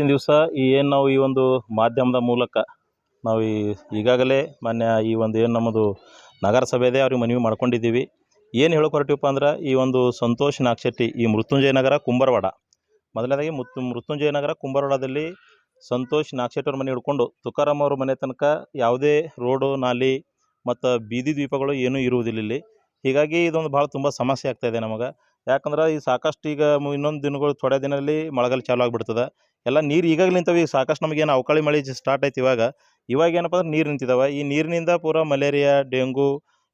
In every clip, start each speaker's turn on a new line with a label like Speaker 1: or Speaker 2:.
Speaker 1: ಇವತ್ತಿನ ದಿವಸ ಈ ಏನು ನಾವು ಈ ಒಂದು ಮಾಧ್ಯಮದ ಮೂಲಕ ನಾವು ಈ ಈಗಾಗಲೇ ಮಾನ್ಯ ಈ ಒಂದು ಏನು ನಮ್ಮದು ನಗರಸಭೆದೇ ಅವ್ರಿಗೆ ಮನವಿ ಮಾಡ್ಕೊಂಡಿದ್ದೀವಿ. ಏನು ಹೇಳೋಕೆ ಹೊರಟಿವಪ್ಪ ಅಂದ್ರೆ ಈ ಒಂದು ಸಂತೋಷ್ ನಾಗಶೆಟ್ಟಿ ಈ ಮೃತ್ಯುಂಜಯ ನಗರ ಕುಂಬರವಾಡ. ಮೊದಲನೇದಾಗಿ ಮುತ್ತು ಮೃತ್ಯುಂಜಯ ನಗರ ಕುಂಬರವಾಡದಲ್ಲಿ ಸಂತೋಷ್ ನಾಗಶೆಟ್ಟಿ ಅವ್ರ ಮನೆ ಹಿಡ್ಕೊಂಡು ತುಕಾರಾಮ್ ಅವ್ರ ಮನೆ ತನಕ ಯಾವುದೇ ರೋಡು, ನಾಲಿ ಮತ್ತು ಬೀದಿ ದ್ವೀಪಗಳು ಏನೂ ಇರುವುದಿಲ್ಲ ಇಲ್ಲಿ. ಹೀಗಾಗಿ ಇದೊಂದು ಭಾಳ ತುಂಬ ಸಮಸ್ಯೆ ಆಗ್ತಾಯಿದೆ ನಮಗೆ. ಯಾಕಂದ್ರೆ ಈ ಸಾಕಷ್ಟು ಈಗ ಇನ್ನೊಂದು ದಿನಗಳು, ಥೋಡೆ ದಿನದಲ್ಲಿ ಮಳೆಗಾಲ ಚಾಲು ಆಗಿಬಿಡ್ತದೆ. ಎಲ್ಲ ನೀರು ಈಗಾಗಲೇ ನಿಂತವೆ ಈಗ ಸಾಕಷ್ಟು ನಮಗೇನು ಅವಕಾಳಿ ಮಳೆ ಸ್ಟಾರ್ಟ್ ಆಯ್ತು ಇವಾಗ. ಇವಾಗ ಏನಪ್ಪ ಅಂದ್ರೆ ನೀರು ನಿಂತಿದ್ದಾವೆ ಈ ನೀರಿನಿಂದ ಪೂರ ಮಲೇರಿಯಾ, ಡೆಂಗು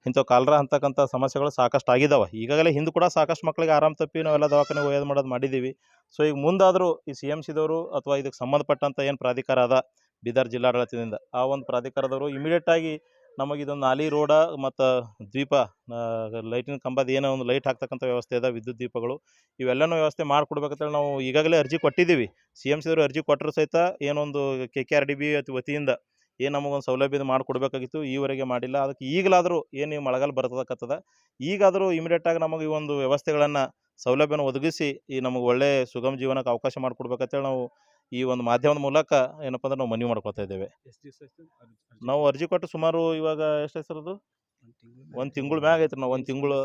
Speaker 1: ಇಂಥ ಕಾಲರ ಅಂತಕ್ಕಂಥ ಸಮಸ್ಯೆಗಳು ಸಾಕಷ್ಟು ಆಗಿದ್ದಾವೆ ಈಗಾಗಲೇ ಹಿಂದೆ ಕೂಡ ಸಾಕಷ್ಟು ಮಕ್ಕಳಿಗೆ ಆರಾಮ ತಪ್ಪಿ ನಾವೆಲ್ಲ ದವಾಖಾನೆ ಒಯ್ಯೋದು ಮಾಡೋದು ಮಾಡಿದ್ದೀವಿ ಸೊ ಈಗ ಮುಂದಾದರೂ ಈ ಸಿ ಎಂ ಸಿದವರು ಅಥವಾ ಇದಕ್ಕೆ ಸಂಬಂಧಪಟ್ಟಂಥ ಏನು ಪ್ರಾಧಿಕಾರ ಅದ, ಬೀದರ್ ಜಿಲ್ಲಾಡಳಿತದಿಂದ, ಆ ಒಂದು ಪ್ರಾಧಿಕಾರದವರು ಇಮಿಡಿಯೇಟಾಗಿ ನಮಗೆ ಇದೊಂದು ನಾಲಿ ರೋಡ ಮತ್ತು ದ್ವೀಪ ಲೈಟಿನ ಕಂಬದ ಏನೋ ಒಂದು ಲೈಟ್ ಹಾಕ್ತಕ್ಕಂಥ ವ್ಯವಸ್ಥೆ ಇದೆ ವಿದ್ಯುತ್ ದೀಪಗಳು. ಇವೆಲ್ಲನೂ ವ್ಯವಸ್ಥೆ ಮಾಡಿಕೊಡ್ಬೇಕಂತೇಳಿ ನಾವು ಈಗಾಗಲೇ ಅರ್ಜಿ ಕೊಟ್ಟಿದ್ದೀವಿ. ಸಿ ಎಂ ಸಿದವರು ಅರ್ಜಿ ಕೊಟ್ಟರು ಸಹಿತ ಏನೊಂದು K K R D B ವತಿಯಿಂದ ಏನು ನಮಗೊಂದು ಸೌಲಭ್ಯದ ಮಾಡಿಕೊಡ್ಬೇಕಾಗಿತ್ತು, ಈವರೆಗೆ ಮಾಡಿಲ್ಲ. ಅದಕ್ಕೆ ಈಗಲಾದರೂ ಏನು ನೀವು ಮಳೆಗಾಲ ಬರ್ತದಕ್ಕತ್ತದ ಈಗಾದರೂ ಇಮಿಡಿಯೇಟಾಗಿ ನಮಗೆ ಈ ಒಂದು ವ್ಯವಸ್ಥೆಗಳನ್ನು, ಸೌಲಭ್ಯನ ಒದಗಿಸಿ ಈ ನಮಗೆ ಒಳ್ಳೆಯ ಸುಗಮ ಜೀವನಕ್ಕೆ ಅವಕಾಶ ಮಾಡಿಕೊಡ್ಬೇಕಂತೇಳಿ ನಾವು ಈ ಒಂದು ಮಾಧ್ಯಮದ ಮೂಲಕ ಏನಪ್ಪ ಅಂದ್ರೆ ನಾವು ಮನವಿ ಮಾಡ್ಕೊತಾ ಇದ್ದೇವೆ. ನಾವು ಅರ್ಜಿ ಕೊಟ್ಟು ಸುಮಾರು ಇವಾಗ ಎಷ್ಟು ಹೆಸರದು
Speaker 2: ಒಂದ್ ತಿಂಗ್ಳು
Speaker 1: ಒಂದು ತಿಂಗಳು ಮ್ಯಾಗ ಐತ್ರಿ ನಾವು ಒಂದು ತಿಂಗಳು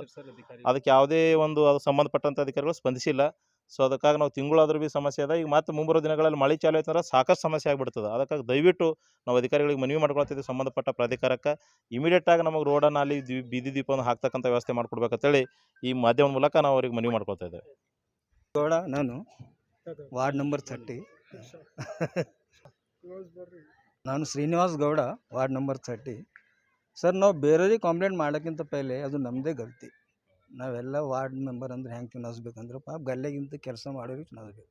Speaker 1: ಅದಕ್ಕೆ ಯಾವುದೇ ಒಂದು ಅದು ಸಂಬಂಧಪಟ್ಟಂಥ ಅಧಿಕಾರಿಗಳು ಸ್ಪಂದಿಸಿಲ್ಲ. ಸೊ ಅದಕ್ಕಾಗಿ ನಾವು ತಿಂಗಳಾದ್ರೂ ಭೀ ಸಮಸ್ಯೆ ಅದ. ಈಗ ಮತ್ತೆ ಮುಂಬರೋ ದಿನಗಳಲ್ಲಿ ಮಳೆ ಚಾಲು ಆಯ್ತಂದ್ರೆ ಸಾಕಷ್ಟು ಸಮಸ್ಯೆ ಆಗ್ಬಿಡ್ತದೆ. ಅದಕ್ಕಾಗಿ ದಯವಿಟ್ಟು ನಾವು ಅಧಿಕಾರಿಗಳಿಗೆ ಮನವಿ ಮಾಡ್ಕೊಳ್ತಿದ್ದೀವಿ ಸಂಬಂಧಪಟ್ಟ ಪ್ರಾಧಿಕಾರಕ್ಕೆ. ಇಮಿಡಿಯೇಟಾಗಿ ನಮಗೆ ರೋಡನ್ನು ಅಲ್ಲಿ ಬೀದಿ ದೀಪವನ್ನು ಹಾಕ್ತಕ್ಕಂಥ ವ್ಯವಸ್ಥೆ ಮಾಡ್ಕೊಡ್ಬೇಕಂತೇಳಿ ಈ ಮಾಧ್ಯಮದ ಮೂಲಕ ನಾವು ಅವ್ರಿಗೆ ಮನವಿ ಮಾಡ್ಕೊಳ್ತಾ ಇದ್ದೇವೆ.
Speaker 3: ಗೌಡ ನಾನು ವಾರ್ಡ್ ನಂಬರ್ ಥರ್ಟಿ ನಾನು Srinivas Gowda, ward number thirty. Sir, ನಾವು ಬೇರೆಯವ್ರಿಗೆ ಕಂಪ್ಲೇಂಟ್ ಮಾಡೋಕ್ಕಿಂತ ಪೈಲೆ ಅದು ನಮ್ಮದೇ ಗಲ್ತಿ. ನಾವೆಲ್ಲ ವಾರ್ಡ್ ಮೆಂಬರ್ ಅಂದ್ರೆ ಹೆಂಗೆ ಚುನಾಯಿಸ್ಬೇಕಂದ್ರೆ ಪಾಪ ಗಲ್ಲೆಗಿಂತ ಕೆಲಸ ಮಾಡೋರಿಗೆ ಚುನಾಯಿಸ್ಬೇಕು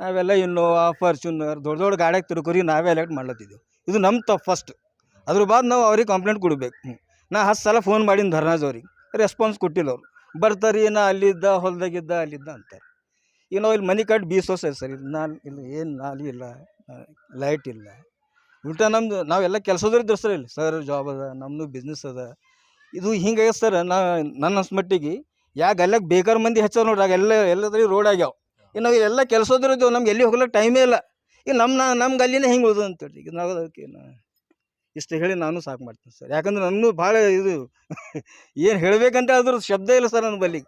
Speaker 3: ನಾವೆಲ್ಲ ಇನ್ನೋವಾ ಫಾರ್ಚುನರ್ ದೊಡ್ಡ ದೊಡ್ಡ ಗಾಡಿಯಾಗಿ ತಿರುಕೋರಿ ನಾವೇ ಎಲೆಕ್ಟ್ ಮಾಡ್ಲತ್ತಿದ್ದೆವು. ಇದು ನಮ್ಮ ತಪ್ಪು ಫಸ್ಟ್ ಅದ್ರ ಬಾದ್ ನಾವು ಅವ್ರಿಗೆ ಕಂಪ್ಲೇಂಟ್ ಕೊಡಬೇಕು. ನಾ ಹತ್ತು ಸಲ ಫೋನ್ ಮಾಡಿನ ಧರ್ನಾಜ್ ಅವ್ರಿಗೆ. ರೆಸ್ಪಾನ್ಸ್ ಕೊಟ್ಟಿಲ್ಲ ಅವರು. ಬರ್ತಾರೆ ನಾ ಅಲ್ಲಿದ್ದ ಹೊಲ್ದಾಗಿದ್ದ ಅಲ್ಲಿದ್ದ ಅಂತಾರೆ. ನಾವು ಇಲ್ಲಿ ಮನೆ ಕಟ್ಟಿ ಬೀಸ್ ಸರ್. ಇದು ನಾನು, ಇಲ್ಲಿ ಏನು ನಾಲಿ ಇಲ್ಲ. ಲೈಟ್ ಇಲ್ಲ. ಉಲ್ಟಾ ನಮ್ಮದು ನಾವೆಲ್ಲ ಕೆಲಸದವ್ರು ಇದ್ರು ಸರ್ ಇಲ್ಲಿ. ಸರ್ ಜಾಬ್ ಅದ ನಮ್ಮದು ಬಿಸ್ನೆಸ್ ಅದ. ಇದು ಹಿಂಗಾಗ್ಯದ ಸರ್, ನಾ ನನ್ನ ಅನ್ಸ್ಮಟ್ಟಿಗೆ ಮಟ್ಟಿಗೆ ಯಾಕೆ ಗಲ್ಲಾಗ ಬೇಕಾರ್ ಮಂದಿ ಹೆಚ್ಚದ ನೋಡ್ರಿ, ಆಗ ಎಲ್ಲ ಎಲ್ಲದ್ರಲ್ಲಿ ರೋಡ್ ಆಗ್ಯಾವ. ಇನ್ನು ನಾವು ಎಲ್ಲ ಕೆಲಸದವ್ರು ಇದ್ದೇವೆ, ನಮ್ಗೆ ಎಲ್ಲಿ ಹೋಗ್ಲಿಕ್ಕೆ ಟೈಮೇ ಇಲ್ಲ. ಈಗ ನಮ್ಮ ನಮ್ಮ ಗಲ್ಲಿನೇ ಹಿಂಗೆ ಉಳ್ದು ಅಂತೇಳಿ ಈಗ ನಾವು ಅದಕ್ಕೆ ನಾ- ಇಷ್ಟು ಹೇಳಿ ನಾನು ಸಾಕು ಮಾಡ್ತೀನಿ ಸರ್. ಯಾಕಂದ್ರೆ ನನಗೂ ಭಾಳ ಇದು, ಏನು ಹೇಳಬೇಕಂತ ಅದ್ರ ಶಬ್ದ ಇಲ್ಲ ಸರ್ ನನ್ನ ಬಲ್ಲಿ.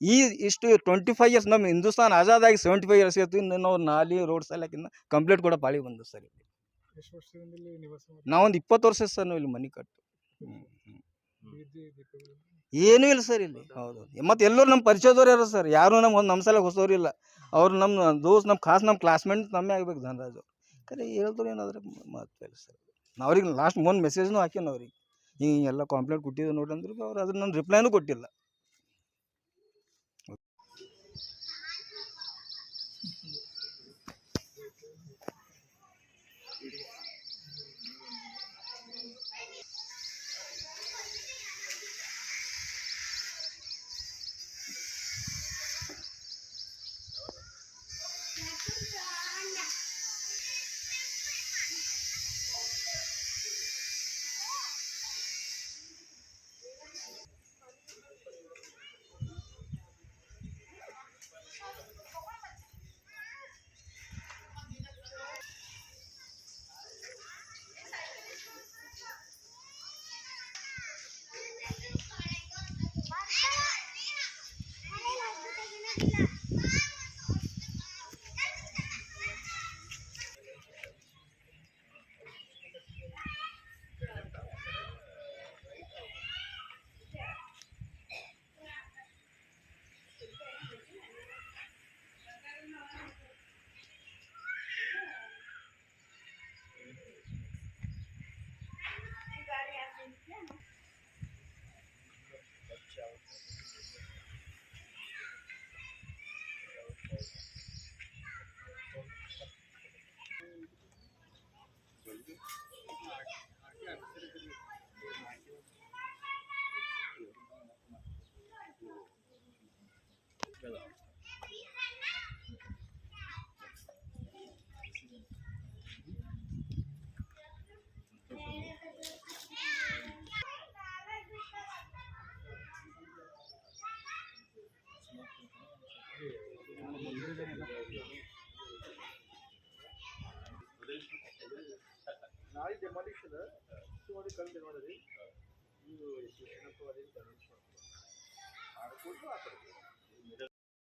Speaker 3: ಈ ಇಷ್ಟು ಟ್ವೆಂಟಿ ಫೈವ್ ಇಯರ್ಸ್ ನಮ್ಮ ಹಿಂದೂಸ್ತಾನ್ ಆಜಾದ್ ಆಗಿ ಸೆವೆಂಟಿ ಫೈವ್ ಇಯರ್ಸ್ ಇರ್ತೀವಿ ಇನ್ನು ನಾವು ನಾಲಿ ರೋಡ್ ಸಲಕಿನ್ನ ಕಂಪ್ಲೀಟ್ ಕೂಡ ಪಾಳಿ ಬಂದು ಸರ್ ನಾವೊಂದು ಇಪ್ಪತ್ತು ವರ್ಷ ಸರ್ ನಾವು ಇಲ್ಲಿ ಮನೆ ಕಟ್ಟು ಏನೂ ಇಲ್ಲ ಸರ್ ಇಲ್ಲಿ. ಹೌದು ಮತ್ತೆ ಎಲ್ಲರೂ ನಮ್ಮ ಪರಿಚಯದವ್ರು ಯಾರು ಸರ್? ಯಾರು ನಮ್ಮ ಒಂದು ನಮ್ಮ ಸಲ ಹೊಸವ್ರು ಇಲ್ಲ. ಅವ್ರು ನಮ್ಮ ದೋಸ್ತ್ ನಮ್ಮ ಖಾಸ್ ನಮ್ಮ ಕ್ಲಾಸ್ಮೇಟ್ ನಮ್ಮೇ ಆಗ್ಬೇಕು ಧನರಾಜ್ ಅವ್ರು. ಕರೆ ಹೇಳಿದ್ರು ಏನಾದ್ರೆ ಮಹತ್ವ ಇಲ್ಲ ಸರ್. ಅವ್ರಿಗೆ ಲಾಸ್ಟ್ ಮೊನ್ ಮೆಸೇಜ್ನೂ ಹಾಕ್ಯಾನ ಅವ್ರಿಗೆ. ಹಿಂಗೆ ಎಲ್ಲ ಕಂಪ್ಲೇಂಟ್ ಕೊಟ್ಟಿದ್ದು ನೋಡಿ ಅಂದ್ರೆ ಅವ್ರು ಅದ್ರ ನನ್ನ ರಿಪ್ಲೈನೂ ಕೊಟ್ಟಿಲ್ಲ.
Speaker 4: Yeah. ನಾಳಿದ್ದೆ ಮನುಷ್ಯದ ಸುಮಾರು ಕಲಿತೆ ನೋಡಿದ್ರಿ ನೀವು ಏನಪ್ಪ ಅದೇನು ಕಲಿಸ್ಕೊಡ್ತೀವಿ ಆಡ್ಕೊಂಡು ಆಟ